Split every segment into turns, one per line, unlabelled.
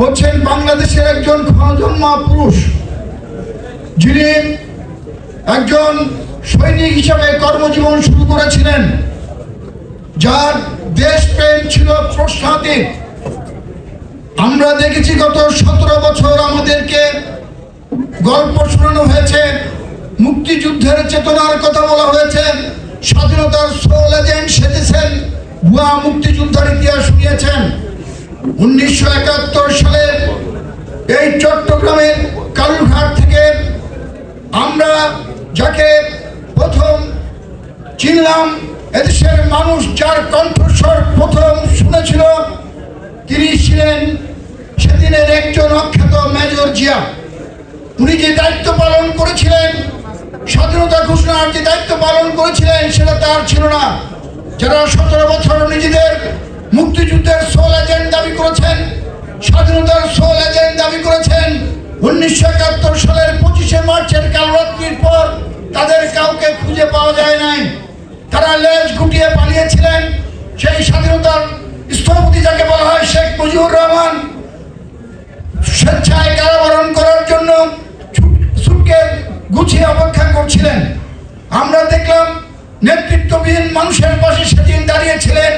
হচ্ছেন বাংলাদেশের একজন জন্মা পুরুষ, যিনি একজন সৈনিক হিসাবে কর্মজীবন শুরু করেছিলেন, যার দেশপ্রেম ছিল প্রশ্নাতীত। আমরা দেখেছি গত সতেরো বছর আমাদেরকে গল্প শোনানো হয়েছে, মুক্তিযুদ্ধের চেতনার কথা বলা হয়েছে, স্বাধীনতার সোল এজেন্ট সেজেছেন, ভুয়া মুক্তিযুদ্ধের ইতিহাস শুনিয়েছেন। উনিশশো একাত্তর সালে এই চট্টগ্রামের কালুরঘাট থেকে আমরা যাকে প্রথম চিনলাম, এদেশের মানুষ যার কণ্ঠস্বর প্রথম শুনেছিল, তিনি ছিলেন সেদিনের একজন অখ্যাত মেজর জিয়া। উনি যে দায়িত্ব পালন করেছিলেন, স্বাধীনতা ঘোষণার যে দায়িত্ব পালন করেছিলেন, সেটা তার ছিল না। যারা সতেরো বছর পালিয়েছিলেন সেই স্বাধীনতার স্থপতি যাকে বলা হয় শেখ মুজিবুর রহমান। স্বেচ্ছায় কারাবরণ করার জন্য গুছিয়ে অপেক্ষা করছিলেন। আমরা দেখলাম নেতৃত্ববিহীন মানুষের পাশে সেদিন দাঁড়িয়েছিলেন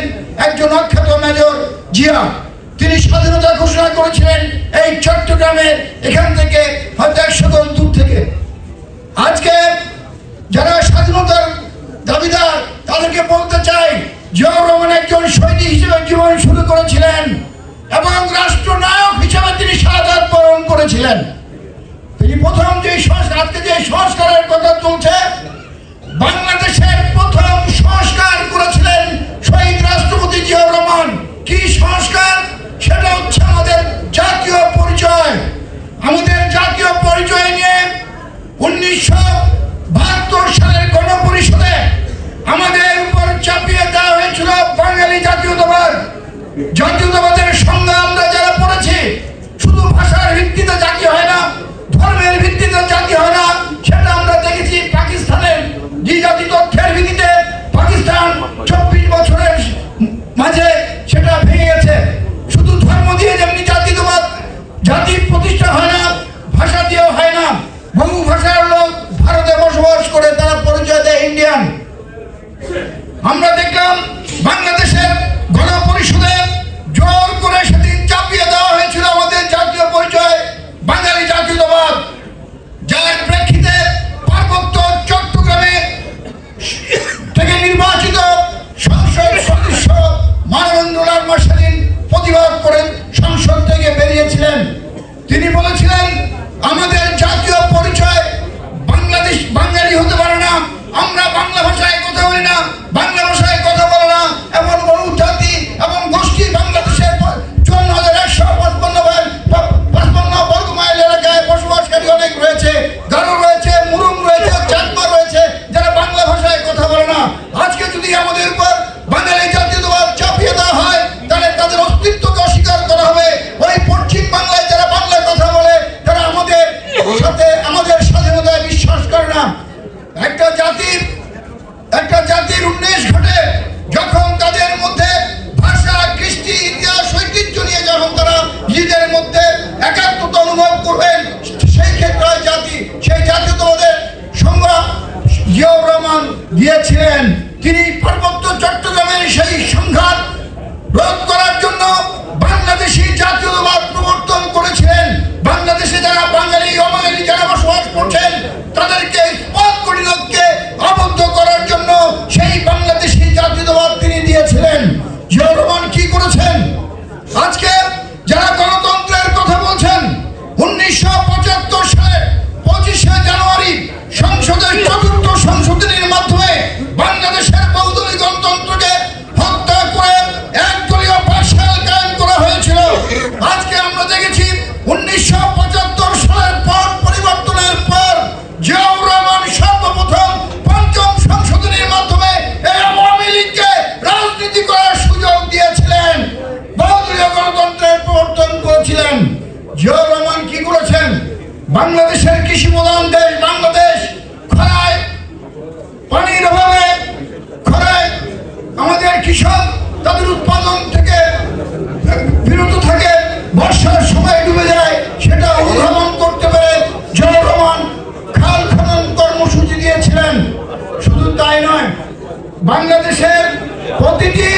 একজন অখ্যাত মেজর জিয়া। তিনি স্বাধীনতা ঘোষণা করেছিলেন এই চট্টগ্রামের এখান থেকে হয়তো একশো গজ দূর থেকে। আজকে যারা স্বাধীনতার দাবিদার করেছিলেন তিনি প্রথম যে সংস্কার, আজকে যে সংস্কারের কথা চলছে বাংলাদেশের প্রথম সংস্কার করেছিলেন শহীদ রাষ্ট্রপতি জিয়াউর রহমান। কি সংস্কার? সেটা হচ্ছে আমাদের জাতীয় পরিচয়। আমাদের জাতীয় পরিচয় নিয়ে উনিশশো দেখলাম বাংলাদেশের গণপরিষদে জোর করে সেদিন চাপিয়ে দেওয়া হয়েছিল আমাদের জাতীয় পরিচয়, বাঙালি জাতীয়তাবাদ। যার প্রেক্ষিতে পার্বত্য চট্টগ্রামে থেকে নির্বাচিত সংসদ সদস্য মানবেন্দ্রনাথ মাসাদিন প্রতিবাদ করেন সংসদ থেকে বেরিয়েছিলেন। তিনি বলেছিলেন, আমাদের দিয়েছিলেন তিনি পার্বত্য চট্টগ্রামের সেই সংঘাত রোধ করার জন্য বাংলাদেশি জাতীয়তাবাদ প্রবর্তন করেছিলেন। বাংলাদেশে যারা বাঙালি, অবাঙালি যারা বসবাস করছেন, তাদেরকে পথ আবদ্ধ করার জন্য সেই বাংলাদেশি জাতীয়তাবাদ তিনি দিয়েছিলেন। জিয়াউর রহমান কি করেছেন? আজকে যারা বাংলাদেশের কৃষি প্রধান দেশ বাংলাদেশ। খরায়, পানির অভাবে খরায় আমাদের কৃষক তাদের উৎপাদন থেকে বিরত থাকে, বর্ষার সময় ডুবে যায়, সেটা উদ্ভাবন করতে পারে জনগণ খাল খনন কর্মসূচি দিয়েছিলেন। শুধু তাই নয়, বাংলাদেশের প্রতিটি